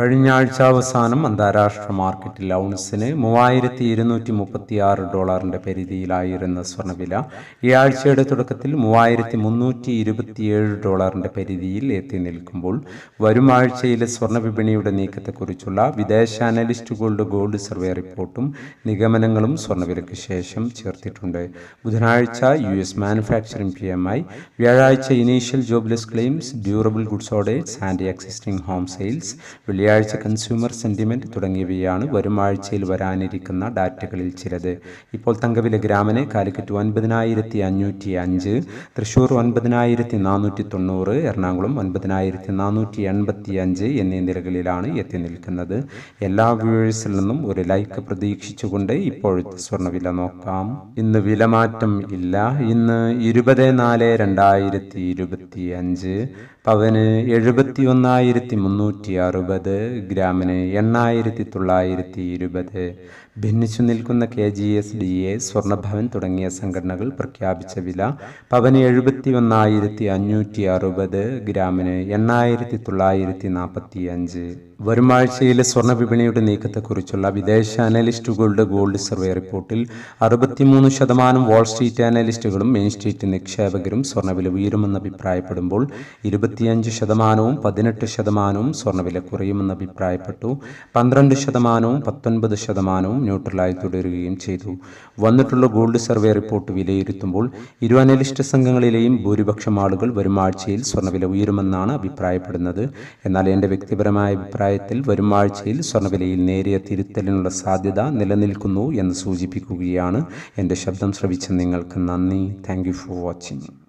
കഴിഞ്ഞ ആഴ്ച അവസാനം അന്താരാഷ്ട്ര മാർക്കറ്റിൽ ഔൺസിന് മൂവായിരത്തി ഇരുന്നൂറ്റി മുപ്പത്തി ആറ് ഡോളറിന്റെ പരിധിയിലായിരുന്ന സ്വർണവില ഈ ആഴ്ചയുടെ തുടക്കത്തിൽ മൂവായിരത്തി മുന്നൂറ്റി ഇരുപത്തിയേഴ് ഡോളറിന്റെ പരിധിയിൽ എത്തി നിൽക്കുമ്പോൾ വരും ആഴ്ചയിലെ സ്വർണ വിപണിയുടെ നീക്കത്തെക്കുറിച്ചുള്ള വിദേശ അനലിസ്റ്റുകളുടെ ഗോൾഡ് സർവേ റിപ്പോർട്ടും നിഗമനങ്ങളും സ്വർണവിലയ്ക്ക് ശേഷം ചേർത്തിട്ടുണ്ട്. ബുധനാഴ്ച U S manufacturing P M I വ്യാഴാഴ്ച initial jobless claims durable goods orders and existing home sales വെള്ളിയാഴ്ച കൺസ്യൂമർ സെന്റിമെന്റ് തുടങ്ങിയവയാണ് വരും ആഴ്ചയിൽ വരാനിരിക്കുന്ന ഡാറ്റകളിൽ ചിലത്. ഇപ്പോൾ തങ്കവില ഗ്രാമിന് കാലിക്കറ്റ് ഒൻപതിനായിരത്തി അഞ്ഞൂറ്റി അഞ്ച് തൃശൂർ ഒൻപതിനായിരത്തി നാനൂറ്റി തൊണ്ണൂറ് എറണാകുളം ഒൻപതിനായിരത്തി നാനൂറ്റി എൺപത്തി അഞ്ച് എന്നീ നിലകളിലാണ് എത്തി നിൽക്കുന്നത്. എല്ലാ വ്യൂവേഴ്സിൽ നിന്നും ഒരു ലൈക്ക് പ്രതീക്ഷിച്ചുകൊണ്ട് ഇപ്പോഴത്തെ സ്വർണവില നോക്കാം. ഇന്ന് വിലമാറ്റം ഇല്ല. ഇന്ന് ഇരുപത് നാല് രണ്ടായിരത്തി ഇരുപത്തി അഞ്ച് പവന് എഴുപത്തി ഒന്നായിരത്തി മുന്നൂറ്റി അറുപത് ഗ്രാമിന് എണ്ണായിരത്തി തൊള്ളായിരത്തി ഇരുപത് ഭിന്നിച്ചു നിൽക്കുന്ന K G S D A സ്വർണഭവൻ തുടങ്ങിയ സംഘടനകൾ പ്രഖ്യാപിച്ച വില പവന് എഴുപത്തി ഒന്നായിരത്തി അഞ്ഞൂറ്റി അറുപത് ഗ്രാമിന് എണ്ണായിരത്തി തൊള്ളായിരത്തി നാൽപ്പത്തി അഞ്ച് വരുമാഴ്ചയിലെ സ്വർണ വിപണിയുടെ നീക്കത്തെക്കുറിച്ചുള്ള വിദേശ അനലിസ്റ്റുകളുടെ ഗോൾഡ് സർവേ റിപ്പോർട്ടിൽ അറുപത്തിമൂന്ന് ശതമാനം വാൾ സ്ട്രീറ്റ് അനലിസ്റ്റുകളും മെയിൻ സ്ട്രീറ്റ് നിക്ഷേപകരും സ്വർണവില ഉയരുമെന്ന് അഭിപ്രായപ്പെടുമ്പോൾ ഇരുപത്തിയഞ്ച് ശതമാനവും പതിനെട്ട് ശതമാനവും സ്വർണവില കുറയുമെന്ന് അഭിപ്രായപ്പെട്ടു. പന്ത്രണ്ട് ശതമാനവും പത്തൊൻപത് ശതമാനവും ന്യൂട്രലായി തുടരുകയും ചെയ്തു. വന്നിട്ടുള്ള ഗോൾഡ് സർവേ റിപ്പോർട്ട് വിലയിരുത്തുമ്പോൾ ഇരു അനലിസ്റ്റ് സംഘങ്ങളിലെയും ഭൂരിപക്ഷം ആളുകൾ വരും ആഴ്ചയിൽ സ്വർണവില ഉയരുമെന്നാണ് അഭിപ്രായപ്പെടുന്നത്. എന്നാൽ എന്റെ വ്യക്തിപരമായ അഭിപ്രായത്തിൽ വരും ആഴ്ചയിൽ സ്വർണവിലയിൽ നേരിയ തിരുത്തലിനുള്ള സാധ്യത നിലനിൽക്കുന്നു എന്ന് സൂചിപ്പിക്കുകയാണ് എന്റെ ശബ്ദം. ശ്രവിച്ച നിങ്ങൾക്ക് നന്ദി. Thank for watching.